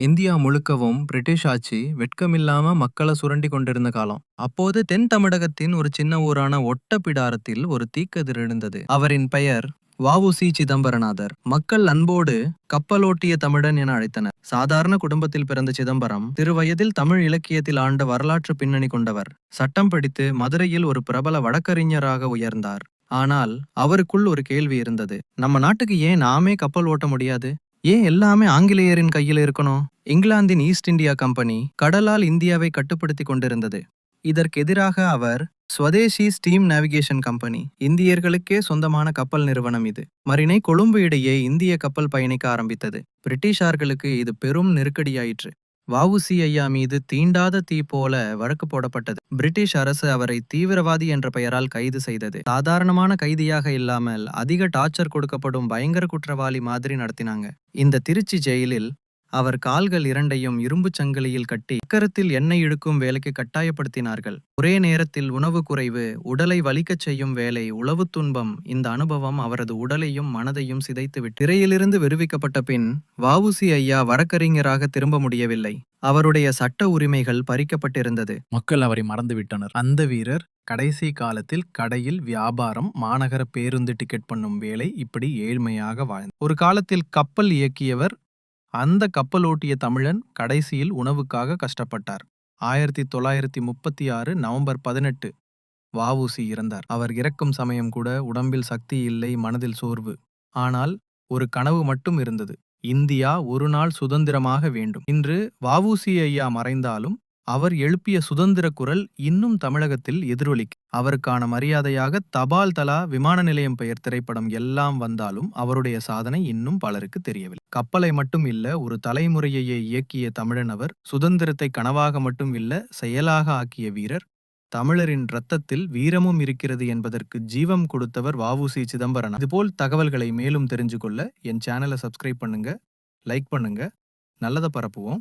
India முழுக்கவும் British ஆட்சி வெட்கமில்லாம மக்களை சுரண்டி கொண்டிருந்த காலம். அப்போது தென் தமிழகத்தின் ஒரு சின்ன ஊரான ஒட்டப்பிடாரத்தில் ஒரு தீக்கதிர் எழுந்தது. அவரின் பெயர் வஉசி சிதம்பரநாதர். மக்கள் அன்போடு கப்பலோட்டிய தமிழன் என அழைத்தனர். சாதாரண குடும்பத்தில் பிறந்த சிதம்பரம் திருவயதில் தமிழ் இலக்கியத்தில் ஆண்ட வரலாற்று பின்னணி கொண்டவர். சட்டம் படித்து மதுரையில் ஒரு பிரபல வழக்கறிஞராக உயர்ந்தார். ஆனால் அவருக்குள் ஒரு கேள்வி இருந்தது. நம்ம நாட்டுக்கு ஏன் நாமே கப்பல் ஓட்ட முடியாது? ஏன் எல்லாமே ஆங்கிலேயரின் கையில் இருக்கணும்? இங்கிலாந்தின் ஈஸ்ட் இந்தியா கம்பெனி கடலால் இந்தியாவை கட்டுப்படுத்தி கொண்டிருந்தது. இதற்கெதிராக அவர் ஸ்வதேசி ஸ்டீம் நேவிகேஷன் கம்பெனி இந்தியர்களுக்கே சொந்தமான கப்பல் நிறுவனம் இது. மரினை கொழும்பு இடையே இந்திய கப்பல் பயணிக்க ஆரம்பித்தது. பிரிட்டிஷார்களுக்கு இது பெரும் நெருக்கடியாயிற்று. வவுசி ஐயா மீது தீண்டாத தீ போல வழக்கு போடப்பட்டது. பிரிட்டிஷ் அரசு அவரை தீவிரவாதி என்ற பெயரால் கைது செய்தது. சாதாரணமான கைதியாக இல்லாமல் அதிக டார்ச்சர் கொடுக்கப்படும் பயங்கர குற்றவாளி மாதிரி நடத்தினாங்க. இந்த திருச்சி ஜெயிலில் அவர் கால்கள் இரண்டையும் இரும்புச் சங்கிலியில் கட்டி சக்கரத்தில் எண்ணெய் இழுக்கும் வேலைக்கு கட்டாயப்படுத்தினார்கள். ஒரே நேரத்தில் உணவு குறைவு உடலை வலிக்கச் செய்யும் வேலை உளவு துன்பம் இந்த அனுபவம் அவரது உடலையும் மனதையும் சிதைத்துவிட்டு திரையிலிருந்து விடுவிக்கப்பட்ட பின் வாவுசி ஐயா வழக்கறிஞராக திரும்ப முடியவில்லை. அவருடைய சட்ட உரிமைகள் பறிக்கப்பட்டிருந்தது. மக்கள் அவரை மறந்துவிட்டனர். அந்த வீரர் கடைசி காலத்தில் கடையில் வியாபாரம் மாநகர பேருந்து டிக்கெட் பண்ணும் வேலை இப்படி ஏழ்மையாக வாழ்ந்தார். ஒரு காலத்தில் கப்பல் இயக்கியவர் அந்த கப்பலோட்டிய தமிழன் கடைசியில் உணவுக்காக கஷ்டப்பட்டார். ஆயிரத்தி தொள்ளாயிரத்தி முப்பத்தி ஆறு நவம்பர் பதினெட்டு வாவூசி இறந்தார். அவர் இறக்கும் சமயம் கூட உடம்பில் சக்தி இல்லை மனதில் சோர்வு. ஆனால் ஒரு கனவு மட்டும் இருந்தது. இந்தியா ஒரு நாள் சுதந்திரமாக வேண்டும். இன்று வாவூசி ஐயா மறைந்தாலும் அவர் எழுப்பிய சுதந்திர குரல் இன்னும் தமிழகத்தில் எதிரொலிக்கு. அவருக்கான மரியாதையாக தபால் தலா விமான நிலையம் பெயர் திரைப்படம் எல்லாம் வந்தாலும் அவருடைய சாதனை இன்னும் பலருக்கு தெரியவில்லை. கப்பலை மட்டும் இல்ல ஒரு தலைமுறையையே இயக்கிய தமிழன் அவர் சுதந்திரத்தை கனவாக மட்டும் இல்ல செயலாக ஆக்கிய வீரர் தமிழரின் ரத்தத்தில் வீரமும் இருக்கிறது என்பதற்கு ஜீவம் கொடுத்தவர் வாவுசி சிதம்பரன். இதுபோல் தகவல்களை மேலும் தெரிஞ்சு கொள்ள என் சேனலை சப்ஸ்கிரைப் பண்ணுங்க லைக் பண்ணுங்க. நல்லதை பரப்புவோம்.